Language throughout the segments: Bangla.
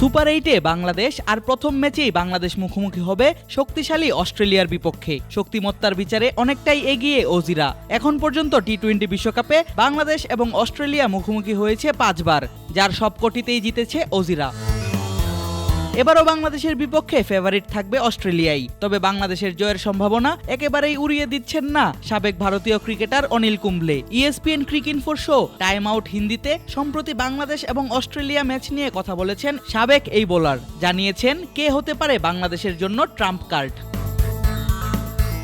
সুপার এইটে বাংলাদেশ আর প্রথম ম্যাচেই বাংলাদেশ মুখোমুখি হবে শক্তিশালী অস্ট্রেলিয়ার বিপক্ষে। শক্তিমত্তার বিচারে অনেকটাই এগিয়ে ওজিরা। এখন পর্যন্ত টি টোয়েন্টি বিশ্বকাপে বাংলাদেশ এবং অস্ট্রেলিয়া মুখোমুখি হয়েছে পাঁচবার, যার সবকটিতেই জিতেছে ওজিরা। এবারও বাংলাদেশের বিপক্ষে ফেভারিট থাকবে অস্ট্রেলিয়াই। তবে বাংলাদেশের জয়ের সম্ভাবনা একেবারেই উড়িয়ে দিচ্ছেন না সাবেক ভারতীয় ক্রিকেটার অনিল কুম্বলে। ইএসপিএন ক্রিক ইনফোর শো টাইম আউট হিন্দিতে সম্প্রতি বাংলাদেশ এবং অস্ট্রেলিয়া ম্যাচ নিয়ে কথা বলেছেন সাবেক এই বোলার জানিয়েছেন কে হতে পারে বাংলাদেশের জন্য ট্রাম্প কার্ড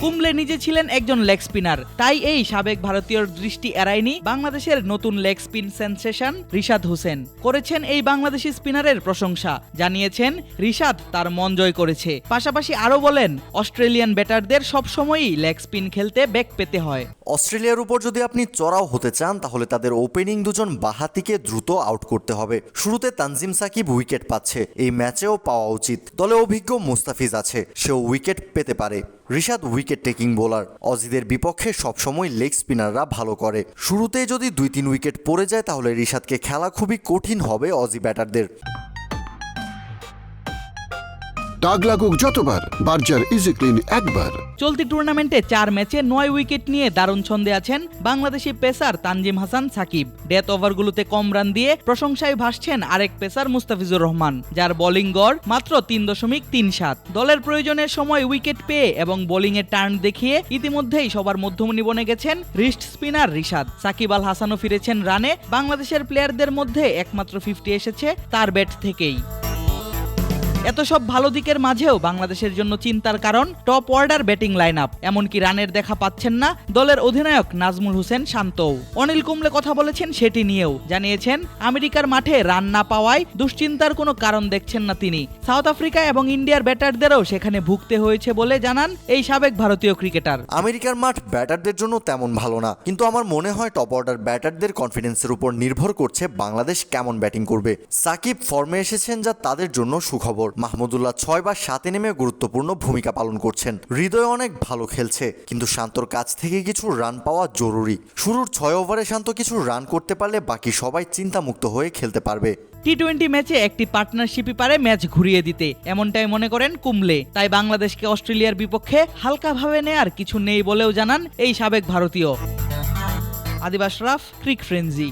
কুম্বলে নিজে ছিলেন একজন লেগ স্পিনার তাই এই সাবেক ভারতীয়র দৃষ্টি এড়ায়নি বাংলাদেশের নতুন leg spin sensation Rishad Hossain. করেছেন এই বাংলাদেশি স্পিনারের প্রশংসা। জানিয়েছেন, রিশাদ তার মন জয় করেছে। পাশাপাশি আরও বলেন, অস্ট্রেলিয়ান ব্যাটারদের সবসময়ই লেগ স্পিন খেলতে বেগ পেতে হয়। অস্ট্রেলিয়ার উপর যদি আপনি চড়াও হতে চান, তাহলে তাদের ওপেনিং দুজন বাহাতিকে দ্রুত আউট করতে হবে। শুরুতে তানজিম সাকিব উইকেট পাচ্ছে। এই ম্যাচেও পাওয়া উচিত। দলে অভিজ্ঞ মুস্তাফিজ আছে। সেও উইকেট পেতে পারে। ঋষাদ উইকেট টেকিং বোলার অজিদের বিপক্ষে সবসময় লেগ স্পিনাররা ভালো করে। শুরুতে যদি দুই তিন উইকেট পড়ে যায়, তাহলে ঋষাদকে খেলা খুবই কঠিন হবে অজি ব্যাটারদের দাগ লাগুক যতবার, বার্জার ইজি ক্লিন একবার। চলতি টুর্নামেন্টে চার ম্যাচে নয় উইকেট নিয়ে দারুণ ছন্দে আছেন বাংলাদেশি পেসার তানজিম হাসান সাকিব। ডেথ ওভারগুলোতে কম রান দিয়ে প্রশংসায় ভাসছেন আরেক পেসার মুস্তাফিজুর রহমান, যার বোলিং গড় মাত্র তিন দশমিক তিন সাত। দলের প্রয়োজনের সময় উইকেট পেয়ে এবং বোলিংয়ে টার্ন দেখিয়ে ইতিমধ্যেই সবার মধ্যমণি বনে গেছেন রিস্ট স্পিনার রিশাদ। সাকিব আল হাসানও ফিরেছেন রানে। বাংলাদেশের প্লেয়ারদের মধ্যে একমাত্র ফিফটি এসেছে তার ব্যাট থেকেই। এত সব ভালো দিকের মাঝেও বাংলাদেশের জন্য চিন্তার কারণ top order batting line up এমনকি রানের দেখা পাচ্ছেন না দলের অধিনায়ক নাজমুল হোসেন শান্তও। অনিল কুম্বলে কথা বলেছেন সেটি নিয়েও। জানিয়েছেন, আমেরিকার মাঠে রান না পাওয়ায় দুশ্চিন্তার কোনো কারণ দেখছেন না তিনি। সাউথ আফ্রিকা এবং ইন্ডিয়ার ব্যাটারদেরও সেখানে ভুগতে হয়েছে বলে জানান এই সাবেক ভারতীয় ক্রিকেটার। আমেরিকার মাঠ ব্যাটারদের জন্য তেমন ভালো না, কিন্তু আমার মনে হয় টপ অর্ডার ব্যাটারদের কনফিডেন্সের উপর নির্ভর করছে বাংলাদেশ কেমন ব্যাটিং করবে। সাকিব ফর্মে এসেছেন যা তাদের জন্য সুখবর। মাহমুদুল্লাহ ছয় বা সাতে নেমে গুরুত্বপূর্ণ ভূমিকা পালন করছেন। হৃদয় অনেক ভালো খেলছে, কিন্তু শান্তর কাছ থেকে কিছু রান পাওয়া জরুরি। শুরুর ছয় ওভারে শান্ত কিছু রান করতে পারলে বাকি সবাই চিন্তামুক্ত হয়ে খেলতে পারবে। টি টোয়েন্টি ম্যাচে একটি পার্টনারশিপই পারে ম্যাচ ঘুরিয়ে দিতে। এমনটাই মনে করেন কুমলে তাই বাংলাদেশকে অস্ট্রেলিয়ার বিপক্ষে হালকাভাবে নেয়ার কিছু নেই বলেও জানান এই সাবেক ভারতীয়। আদিবাস রাফ, ক্রিক ফ্রেঞ্জি